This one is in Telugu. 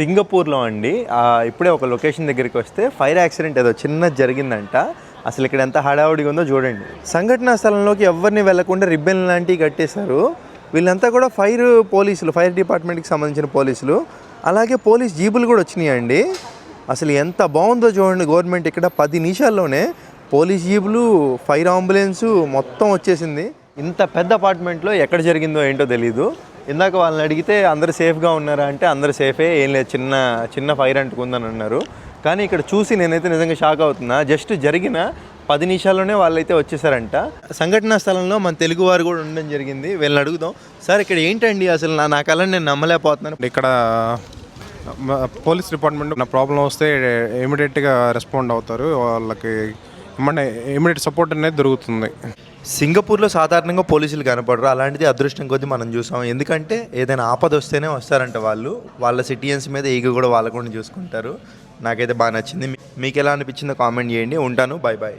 సింగపూర్లో అండి. ఇప్పుడే ఒక లొకేషన్ దగ్గరికి వస్తే ఫైర్ యాక్సిడెంట్ ఏదో చిన్నది జరిగిందంట. అసలు ఇక్కడ ఎంత హడావుడిగా ఉందో చూడండి. సంఘటనా స్థలంలోకి ఎవరిని వెళ్ళకుండా రిబ్బన్ లాంటివి కట్టేశారు. వీళ్ళంతా కూడా ఫైర్ పోలీసులు ఫైర్ డిపార్ట్మెంట్కి సంబంధించిన పోలీసులు. అలాగే పోలీస్ జీబులు కూడా వచ్చినాయండి. అసలు ఎంత బాగుందో చూడండి గవర్నమెంట్ ఇక్కడ పది నిమిషాల్లోనే పోలీస్ జీబులు ఫైర్ అంబులెన్సు మొత్తం వచ్చేసింది. ఇంత పెద్ద అపార్ట్మెంట్లో ఎక్కడ జరిగిందో ఏంటో తెలీదు. ఇందాక వాళ్ళని అడిగితే అందరు సేఫ్గా ఉన్నారా అంటే అందరు సేఫే ఏం లేదు చిన్న చిన్న ఫైర్ అంటుకుందని అన్నారు. కానీ ఇక్కడ చూసి నేనైతే నిజంగా షాక్ అవుతున్నా. జస్ట్ జరిగిన పది నిమిషాల్లోనే వాళ్ళైతే వచ్చేసారంట. సంఘటనా స్థలంలో మన తెలుగు వారు కూడా ఉండడం జరిగింది. వీళ్ళని అడుగుదాం. సార్ ఇక్కడ ఏంటండి అసలు నా నా కళ నేను నమ్మలేకపోతున్నాను. ఇక్కడ పోలీస్ డిపార్ట్మెంట్ నా ప్రాబ్లం వస్తే ఇమీడియట్గా రెస్పాండ్ అవుతారు. వాళ్ళకి ఏమంటే ఇమీడియట్ సపోర్ట్ అనేది దొరుకుతుంది. సింగపూర్లో సాధారణంగా పోలీసులు కనపడరు. అలాంటిది అదృష్టం కొద్దీ మనం చూసాం. ఎందుకంటే ఏదైనా ఆపద వస్తేనే వస్తారంట వాళ్ళు. వాళ్ళ సిటిజన్స్ మీద ఈగ కూడా వాళ్ళకుండా చూసుకుంటారు. నాకైతే బాగా నచ్చింది. మీకు ఎలా అనిపించిందో కామెంట్ చేయండి. ఉంటాను. Bye bye